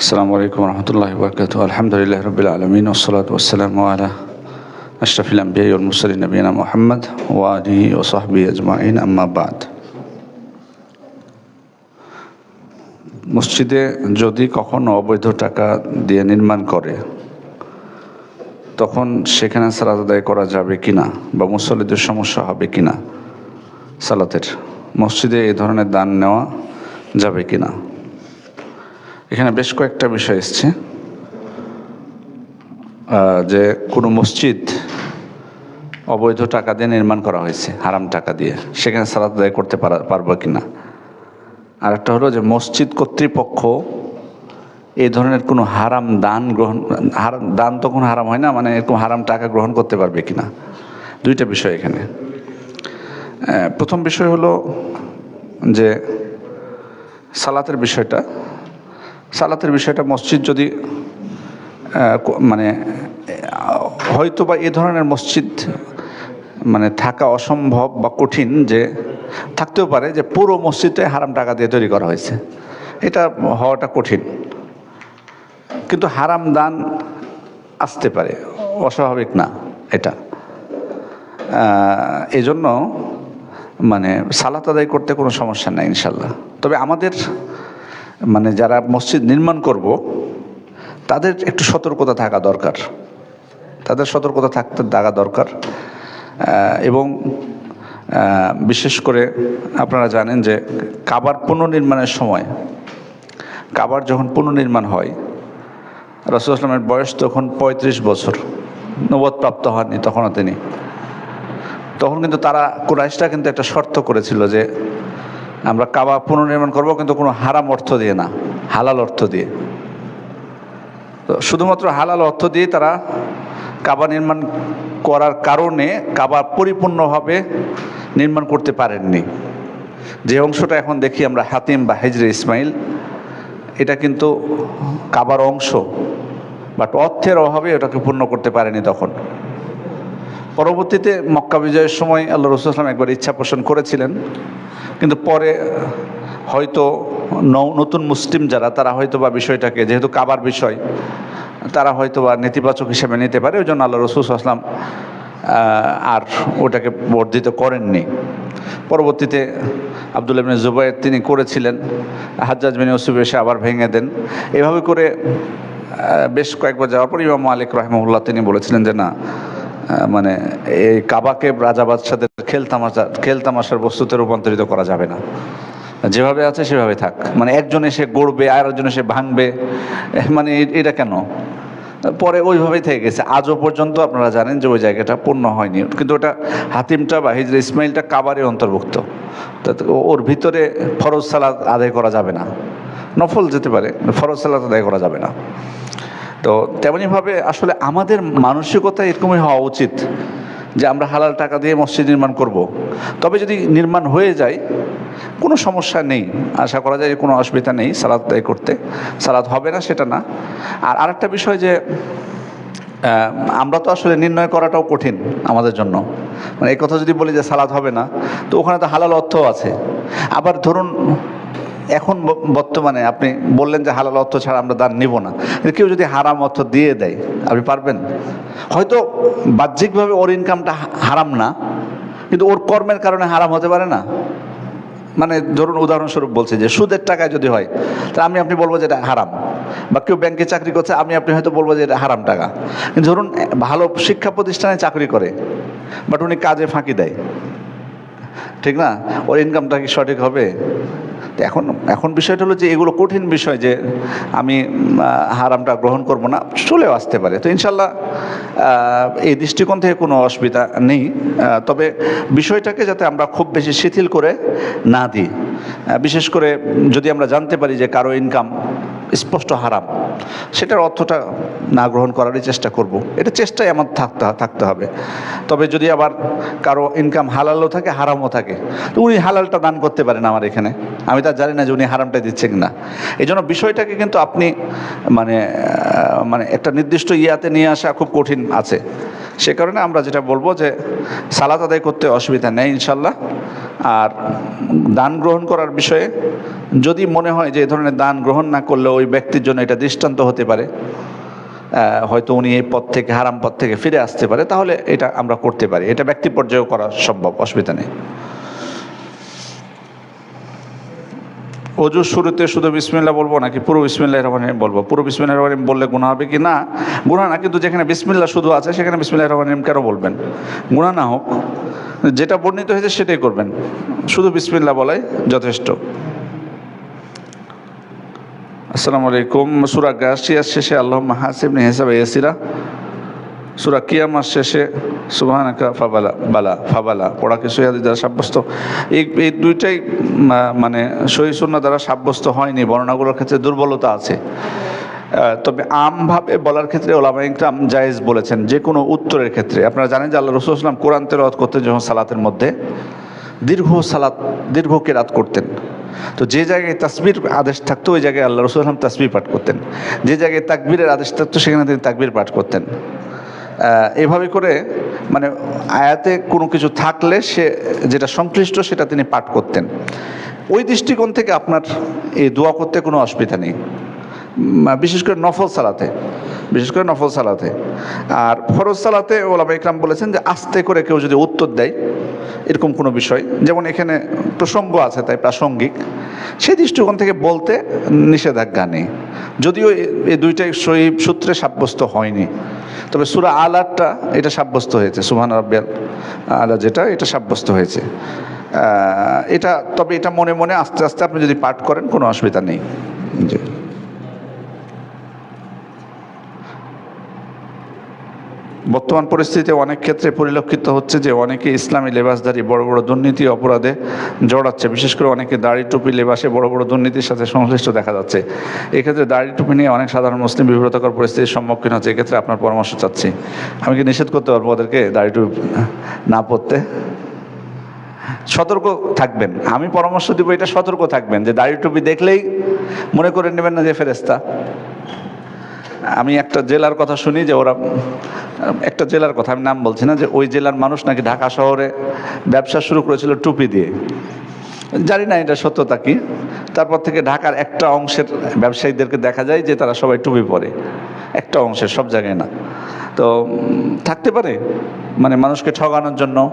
السلام عليكم ورحمة الله وبركاته الحمد لله رب العالمين والصلاة والسلام على أشرف الأنبياء والمرسلين نبينا محمد وآله وصحبه أجمعين أما بعد মসজিদে যদি কখনো অবৈধ টাকা দিয়ে নির্মাণ করে তখন সেখানে সালাত আদায় করা যাবে কিনা বা মুসল্লিদের সমস্যা হবে কিনা সালাতের মসজিদে এই ধরনের দান নেওয়া যাবে কিনা এখানে বেশ কয়েকটা বিষয় এসছে। যে কোনো মসজিদ অবৈধ টাকা দিয়ে নির্মাণ করা হয়েছে, হারাম টাকা দিয়ে। সেখানে সালাত আদায় করতে পারা কি না আর একটা হলো যে মসজিদ কর্তৃপক্ষ এই ধরনের কোনো হারাম দান গ্রহণ, হারাম, দান তখন হারাম হয় না মানে এরকম হারাম টাকা গ্রহণ করতে পারবে কিনা? দুইটা বিষয় এখানে। প্রথম বিষয় হলো যে সালাতের বিষয়টা। সালাতের বিষয়টা মসজিদ যদি মানে হয়তো বা এ ধরনের মসজিদ মানে থাকা অসম্ভব বা কঠিন যে থাকতেও পারে যে পুরো মসজিদটাই হারাম টাকা দিয়ে তৈরি করা হয়েছে। এটা হওয়াটা কঠিন। কিন্তু হারাম দান আসতে পারে অস্বাভাবিক না এটা। আহ, এই জন্য মানে সালাত আদায় করতে কোনো সমস্যা নাই ইনশাল্লাহ। তবে আমাদের মানে যারা মসজিদ নির্মাণ করব, তাদের একটু সতর্কতা থাকা দরকার। তাদের সতর্কতা থাকতে থাকা দরকার। এবং বিশেষ করে আপনারা জানেন যে কাবার পুনর্নির্মাণের সময়, কাবার যখন পুনর্নির্মাণ হয়, রসুল আসলামের বয়স তখন পঁয়ত্রিশ বছর নবদ প্রাপ্ত হননি তখনও তিনি। তখন কিন্তু তারা কুরাইশটা কিন্তু একটা শর্ত করেছিল যে আমরা কাবা পুনর্নির্মাণ করব, কিন্তু কোনো হারাম অর্থ দিয়ে না, হালাল অর্থ দিয়ে। তো শুধুমাত্র হালাল অর্থ দিয়ে তারা কাবা নির্মাণ করার কারণে কাবা পরিপূর্ণভাবে নির্মাণ করতে পারেননি। যে অংশটা এখন দেখি আমরা, হাতিম বা হেজরে ইসমাইল, এটা কিন্তু কাবার অংশ, বাট অর্থের অভাবে ওটাকে পূর্ণ করতে পারেনি তখন। পরবর্তীতে মক্কা বিজয়ের সময় আল্লাহ রসুল একবার ইচ্ছা পোষণ করেছিলেন। কিন্তু পরে, হয়তো নতুন মুসলিম যারা, তারা হয়তো বা বিষয়টাকে, যেহেতু কাবার বিষয়, তারা হয়তো বা নেতিবাচক হিসেবে নিতে পারে ওই জন্য আল্লাহ রসুল আসলাম আর ওটাকে বর্ধিত করেননি। পরবর্তীতে আব্দুল ইবনে জুবাইর তিনি করেছিলেন, হাজ্জাজ বিন ইউসুফ এসে আবার ভেঙে দেন। এভাবে করে বেশ কয়েকবার যাওয়ার পর ইমাম মালিক রহমউল্লাহ তিনি বলেছিলেন যে, না মানে এই কাবাকে রাজা বাদশাদের খেলতামাশা খেলতামাশার বস্তুতে রূপান্তরিত করা যাবে না। যেভাবে আছে সেভাবে থাক। মানে একজন এসে গড়বে, আর একজন এসে ভাঙবে। মানে এটা কেন? পরে ওইভাবেই থেকে গেছে। আজও পর্যন্ত আপনারা জানেন যে ওই জায়গাটা পূর্ণ হয়নি। কিন্তু ওটা হাতিমটা বা হিজরা ইসমাইলটা কাবারে অন্তর্ভুক্ত। ওর ভিতরে ফরজ সালাদ আদায় করা যাবে না। নফল যেতে পারে, ফরজ সালাদ আদায় করা যাবে না। তো তেমনইভাবে আসলে আমাদের মানসিকতা এরকমই হওয়া উচিত যে আমরা হালাল টাকা দিয়ে মসজিদ নির্মাণ করব। তবে যদি নির্মাণ হয়ে যায়, কোনো সমস্যা নেই। আশা করা যায় কোনো অসুবিধা নেই সালাদ আদায় করতে। সালাদ হবে না, সেটা না। আর আরেকটা বিষয় যে আমরা তো আসলে নির্ণয় করাটাও কঠিন আমাদের জন্য। মানে এই কথা যদি বলি যে সালাদ হবে না, তো ওখানে তো হালাল অর্থ আছে। আবার ধরুন এখন বর্তমানে আপনি বললেন যে হালাল অর্থ ছাড়া আমরা দান নিব না। কেউ যদি হারাম অর্থ দিয়ে দেয়, আপনি পারবেন? হয়তো বাহ্যিকভাবে ওর ইনকামটা হারাম না, কিন্তু ওর কর্মের কারণে হারাম হতে পারে না। মানে ধরুন উদাহরণস্বরূপ বলছি যে সুদের টাকায় যদি হয় তা আমি আপনি বলব যে এটা হারাম। বা কেউ ব্যাংকে চাকরি করছে, আমি আপনি হয়তো বলব যে এটা হারাম টাকা। ধরুন ভালো শিক্ষা প্রতিষ্ঠানে চাকরি করে, বাট উনি কাজে ফাঁকি দেয়। ঠিক না? ওর ইনকামটা কি সঠিক হবে? তো এখন এখন বিষয়টা হলো যে এগুলো কঠিন বিষয় যে আমি হারামটা গ্রহণ করব না, চলেও আসতে পারে। তো ইনশাল্লাহ এই দৃষ্টিকোণ থেকে কোনো অসুবিধা নেই। তবে বিষয়টাকে যাতে আমরা খুব বেশি শিথিল করে না দিই। বিশেষ করে যদি আমরা জানতে পারি যে কারও ইনকাম স্পষ্ট হারাম। সেটার অর্থটা না গ্রহণ করারই চেষ্টা করব। এটা চেষ্টাই আমার থাকতে থাকতে হবে। তবে যদি আবার কারও ইনকাম হালালও থাকে, হারামও থাকে, তো উনি হালালটা দান করতে পারেন আমার এখানে। আমি তা জানি না যে উনি হারামটা দিচ্ছেন না এই জন্য বিষয়টাকে কিন্তু আপনি মানে মানে একটা নির্দিষ্ট ইয়াতে নিয়ে আসা খুব কঠিন আছে। সে কারণে আমরা যেটা বলব যে সালাত আদায় করতে অসুবিধা নেই ইনশাল্লাহ আর দান গ্রহণ করার বিষয়ে যদি মনে হয় যে এ ধরনের দান গ্রহণ না করলে ওই ব্যক্তির জন্য এটা দৃষ্টান্ত হতে পারে হয়তো উনি এই পথ থেকে, হারাম পথ থেকে ফিরে আসতে পারে, তাহলে এটা আমরা করতে পারি। এটা ব্যক্তি পর্যায়েও করা সম্ভব, অসুবিধা নেই। অজুর শুরুতে শুধু বিসমিল্লা বলব নাকি পুরো বিসমিল্লাহ রহমান বলব? পুরো বিসমিল্লাহ রহমান বললে গুণা হবে কি? না গুণা না, কিন্তু যেখানে বিসমিল্লা শুধু আছে, সেখানে বিসমিল্লাহ রহমান রহিম কেন বলবেন? গুণা না হোক, যেটা বর্ণিত হয়েছে সেটাই করবেন। শুধু বিসমিল্লা বলাই যথেষ্ট। আসসালামু আলাইকুম। সুরা গাছিয়ার শেষে আল্লাহ হাসিব হিসাবে এসিরা সুরা কিয়ামার শেষে সুবাহানাকা ফাবালা, বালা, ফাবালা, পড়া কি সৈয়াদি দ্বারা সাব্যস্ত? এই এই দুইটাই মানে সহি সুন্না দ্বারা সাব্যস্ত হয়নি, বর্ণনাগুলোর ক্ষেত্রে দুর্বলতা আছে। তবে আমভাবে বলার ক্ষেত্রে ওলামা ইকরাম জায়েজ বলেছেন, যে কোনো উত্তরের ক্ষেত্রে। আপনারা জানেন যে আল্লাহ রসুল ইসলাম কোরআন তেলাওয়াত করতেন যখন সালাতের মধ্যে, দীর্ঘ সালাত, দীর্ঘ কেরাত করতেন। তো যে জায়গায় তাসবির আদেশ থাকতো, ওই জায়গায় আল্লাহ রসুল ইসলাম তাসবির পাঠ করতেন। যে জায়গায় তাকবীরের আদেশ থাকতো, সেখানে তিনি তাকবীর পাঠ করতেন। এভাবে করে মানে আয়াতে কোনো কিছু থাকলে সে যেটা সংশ্লিষ্ট সেটা তিনি পাঠ করতেন। ওই দৃষ্টিকোণ থেকে আপনার এই দোয়া করতে কোনো অসুবিধা নেই। বিশেষ করে নফল সালাতে, বিশেষ করে নফল সালাতে। আর ফরজ সালাতে ওলামা ইকরাম বলেছেন যে আস্তে করে কেউ যদি উত্তর দেয়, এরকম কোনো বিষয়। যেমন এখানে প্রসঙ্গ আছে, তাই প্রাসঙ্গিক। সেই দৃষ্টিকোণ থেকে বলতে নিষেধাজ্ঞা নেই। যদিও এই দুইটাই সহি সূত্রে সাব্যস্ত হয়নি। তবে সুরা আলারটা এটা সাব্যস্ত হয়েছে সুহান রাব্বিয়াল আলা যেটা, এটা সাব্যস্ত হয়েছে। এটা, তবে এটা মনে মনে আস্তে আস্তে আপনি যদি পাঠ করেন কোনো অসুবিধা নেই। জি। বর্তমান পরিস্থিতিতে অনেক ক্ষেত্রে পরিলক্ষিত হচ্ছে যে অনেকে ইসলামী লেবাসধারী বড় বড় দুর্নীতি অপরাধে জড়াচ্ছে। বিশেষ করে অনেকে দাড়ি টুপি লেবাসে বড় বড় দুর্নীতির সাথে সংশ্লিষ্ট দেখা যাচ্ছে। এক্ষেত্রে দাড়ি টুপি নিয়ে অনেক সাধারণ মুসলিম বিব্রতকর পরিস্থিতির সম্মুখীন হচ্ছে। এক্ষেত্রে আপনার পরামর্শ চাচ্ছি। আমি কি নিষেধ করতে পারব ওদেরকে দাড়ি টুপি না পরতে? সতর্ক থাকবেন। আমি পরামর্শ দিব এটা সতর্ক থাকবেন যে দাড়ি টুপি দেখলেই মনে করে নেবেন না যে ফেরেস্তা আমি একটা জেলার কথা শুনি যে ওরা, একটা জেলার কথা, আমি নাম বলছি না, যে ওই জেলার মানুষ নাকি ঢাকা শহরে ব্যবসা শুরু করেছিল টুপি দিয়ে। জানি না এটা সত্যতা কি। তারপর থেকে ঢাকার একটা অংশের ব্যবসায়ীদেরকে দেখা যায় যে তারা সবাই টুপি পরে। একটা অংশের, সব জায়গায় না। তো থাকতে পারে। মানে মানুষকে ঠগানোর জন্য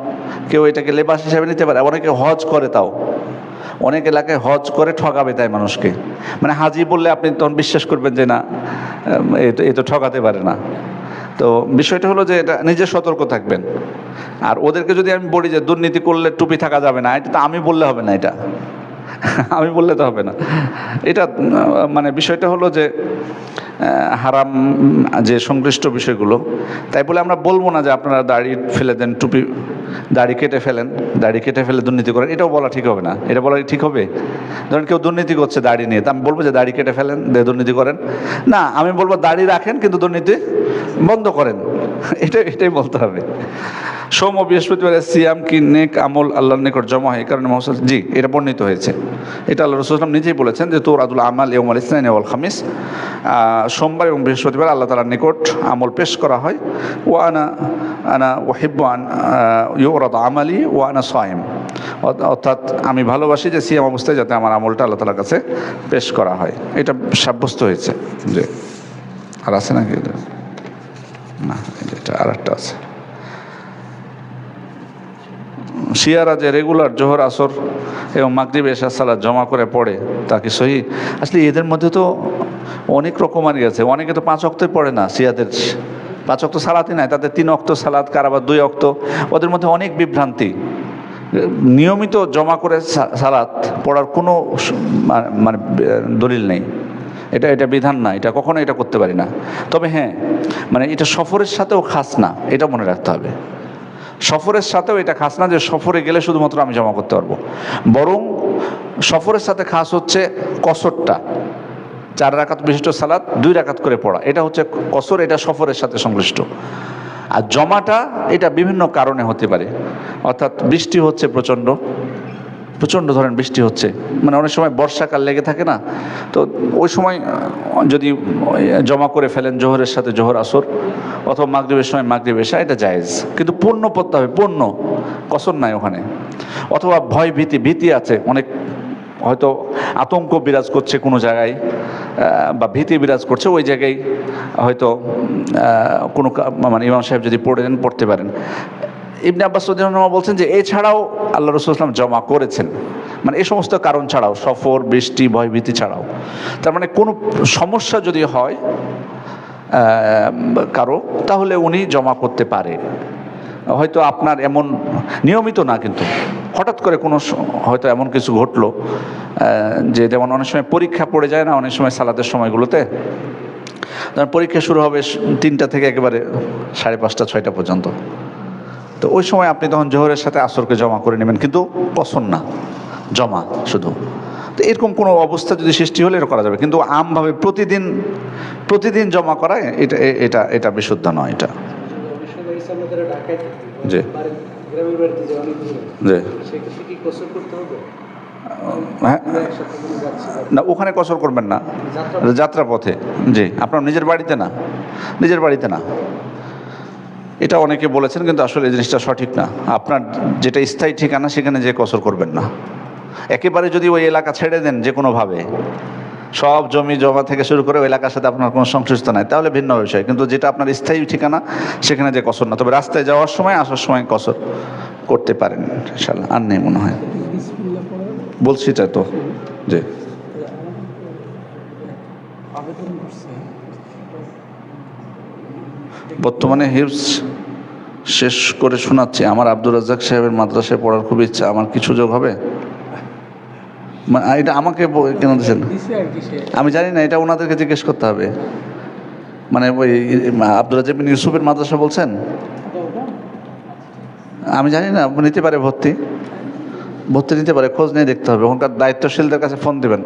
কেউ এটাকে লেবাস হিসাবে নিতে পারে, অনেকে হজ করে তাও। অনেক এলাকায় হজ করে ঠকাবে তাই মানুষকে। মানে হাজি বললে আপনি তখন বিশ্বাস করবেন যে না এ তো ঠকাতে পারে না। তো বিষয়টা হলো যে এটা নিজে সতর্ক থাকবেন। আর ওদেরকে যদি আমি বলি যে দুর্নীতি করলে টুপি থাকা যাবে না, এটা তো আমি বললে হবে না এটা। আমি বললে তো হবে না। এটা মানে বিষয়টা হলো যে হারাম যে সংশ্লিষ্ট বিষয়গুলো, তাই বলে আমরা বলব না যে আপনারা দাড়ি ফেলে দেন, টুপি, দাড়ি কেটে ফেলেন, দাড়ি কেটে ফেলে দুর্নীতি করেন, এটাও বলা ঠিক হবে না। এটা বলা ঠিক হবে? ধরেন কেউ দুর্নীতি করছে দাড়ি নিয়ে, তা আমি বলব যে দাড়ি কেটে ফেলেন, দিয়ে দুর্নীতি করেন। না, আমি বলব দাড়ি রাখেন, কিন্তু দুর্নীতি বন্ধ করেন। এটা এটাই বলতে হবে। সোম ও বৃহস্পতিবারে সিয়াম কি নেক আমল আল্লাহর নিকট জমা হয়? কারণে মহসল জি, এটা বর্ণিত হয়েছে। এটা আল্লাহ রসুলাম নিজেই বলেছেন যে, তোর আদুল আমাল ইয়ম আল ইসলাম ওয়াল খামিস। সোমবার এবং বৃহস্পতিবার আল্লাহ তালার নিকট আমল পেশ করা হয়। ও আনা আনা ওহিব্ব আন ইউরদ আমালি ও আনা সাইম। অর্থাৎ আমি ভালোবাসি যে সিয়াম অবস্থায় যাতে আমার আমলটা আল্লাহ তালার কাছে পেশ করা হয়। এটা সাব্যস্ত হয়েছে। যে, আর আছে নাকি? এটা? না এটা আর একটা আছে। শিয়ারা যে রেগুলার জোহর, আসর এবং মাগরিব এশা সালাদ জমা করে পড়ে, তা কি সহি? আসলে এদের মধ্যে তো অনেক রকমারি আছে। অনেকে তো পাঁচ অক্তই পড়ে না, শিয়াদের। পাঁচ অক্ত সালাতই নাই, তাদের তিন অক্ত সালাদ কারাবার দুই অক্ত। ওদের মধ্যে অনেক বিভ্রান্তি। নিয়মিত জমা করে সালাত পড়ার কোনো মানে দলিল নেই। এটা এটা বিধান না, এটা কখনো এটা করতে পারি না। তবে হ্যাঁ মানে এটা সফরের সাথেও খাস না, এটা মনে রাখতে হবে। সফরের সাথেও এটা খাস না যে সফরে গেলে শুধুমাত্র আমি জমা করতে পারব। বরং সফরের সাথে খাস হচ্ছে কসরটা। চার রাকাত বিশিষ্ট সালাদ দুই রাকাত করে পড়া। এটা হচ্ছে কসর, এটা সফরের সাথে সংশ্লিষ্ট। আর জমাটা এটা বিভিন্ন কারণে হতে পারে। অর্থাৎ বৃষ্টি হচ্ছে প্রচণ্ড। প্রচণ্ড ধরেন বৃষ্টি হচ্ছে। মানে অনেক সময় বর্ষাকাল লেগে থাকে না, তো ওই সময় যদি জমা করে ফেলেন জোহরের সাথে জোহর আসর, অথবা মাগরিবের সময় মাগরিব এসা, এটা জায়েজ। কিন্তু পূর্ণ পড়তে হবে, পূর্ণ। কসর নাই ওখানে। অথবা ভয় ভীতি ভীতি আছে। অনেক হয়তো আতঙ্ক বিরাজ করছে কোনো জায়গায় বা ভীতি বিরাজ করছে, ওই জায়গায় হয়তো কোনো মানে ইমাম সাহেব যদি পড়ে নেন পড়তে পারেন। ইবনে আব্বাস রদিয়াল্লাহু বলছেন যে, এছাড়াও আল্লাহ রসুল ইসলাম জমা করেছেন। মানে এই সমস্ত কারণ ছাড়াও, সফর, বৃষ্টি, ভয়ভীতি ছাড়াও। তার মানে কোনো সমস্যা যদি হয় কারও, তাহলে উনি জমা করতে পারে। হয়তো আপনার এমন, নিয়মিত না কিন্তু। হঠাৎ করে কোনো হয়তো এমন কিছু ঘটলো যে যেমন অনেক সময় পরীক্ষা পড়ে যায় না, অনেক সময় সালাতের সময়গুলোতে। তখন পরীক্ষা শুরু হবে তিনটা থেকে একেবারে সাড়ে পাঁচটা, ছয়টা পর্যন্ত। তো ওই সময় আপনি তখন জোহরের সাথে আসরকে জমা করে নেবেন, কিন্তু পছন্দ না। জমা শুধু। তো এরকম কোনো অবস্থা যদি সৃষ্টি হলে এটা করা যাবে। কিন্তু আমভাবে প্রতিদিন প্রতিদিন জমা করা, এটা এটা এটা বিশুদ্ধ নয় এটা। জি। হবে হ্যাঁ। না, ওখানে কসর করবেন না। যাত্রা পথে। জি, আপনার নিজের বাড়িতে না? নিজের বাড়িতে না? এটা অনেকে বলেছেন, কিন্তু আসলে এই জিনিসটা সঠিক না। আপনার যেটা স্থায়ী ঠিকানা, সেখানে যে কসর করবেন না। একেবারে যদি ওই এলাকা ছেড়ে দেন যে কোনোভাবে সব জমি জমা থেকে শুরু করে ওই এলাকার সাথে আপনার কোনো সংশ্লিষ্ট নাই, তাহলে ভিন্ন বিষয়। কিন্তু যেটা আপনার স্থায়ী ঠিকানা, সেখানে যে কসর না। তবে রাস্তায় যাওয়ার সময়, আসার সময় কসর করতে পারেন ইনশাল্লাহ আর নেই মনে হয়। বলছি তো যে আবেদন করছে। বর্তমানে হিপস শেষ করে শোনাচ্ছি। আমার আব্দুর রাজ্জাক সাহেবের মাদ্রাসায় পড়ার খুব ইচ্ছা। আমার কি সুযোগ হবে? এটা আমাকে কেন দিচ্ছেন আমি জানি না, এটা ওনাদেরকে জিজ্ঞেস করতে হবে। মানে ওই আব্দুর রাজ্জাক বিন ইউসুফের মাদ্রাসা বলছেন? আমি জানি না, নিতে পারে ভর্তি। ভর্তি নিতে পারে, খোঁজ নিয়ে দেখতে হবে। ওখানকার দায়িত্বশীলদের কাছে ফোন দেবেন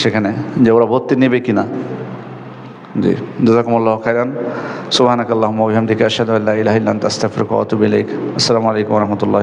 সেখানে যে ওরা ভর্তি নেবে কিনা। জি, জাজাকুমুল্লাহ খাইরান সুবহানাকাল্লাহুম্মা ওয়া বিহামদিকা আশহাদু আল্লা ইলাহা ইল্লা আনতা আস্তাগফিরুকা ওয়া আতুবু ইলাইক। আসসালামু আলাইকুম রহমতুল্লাহ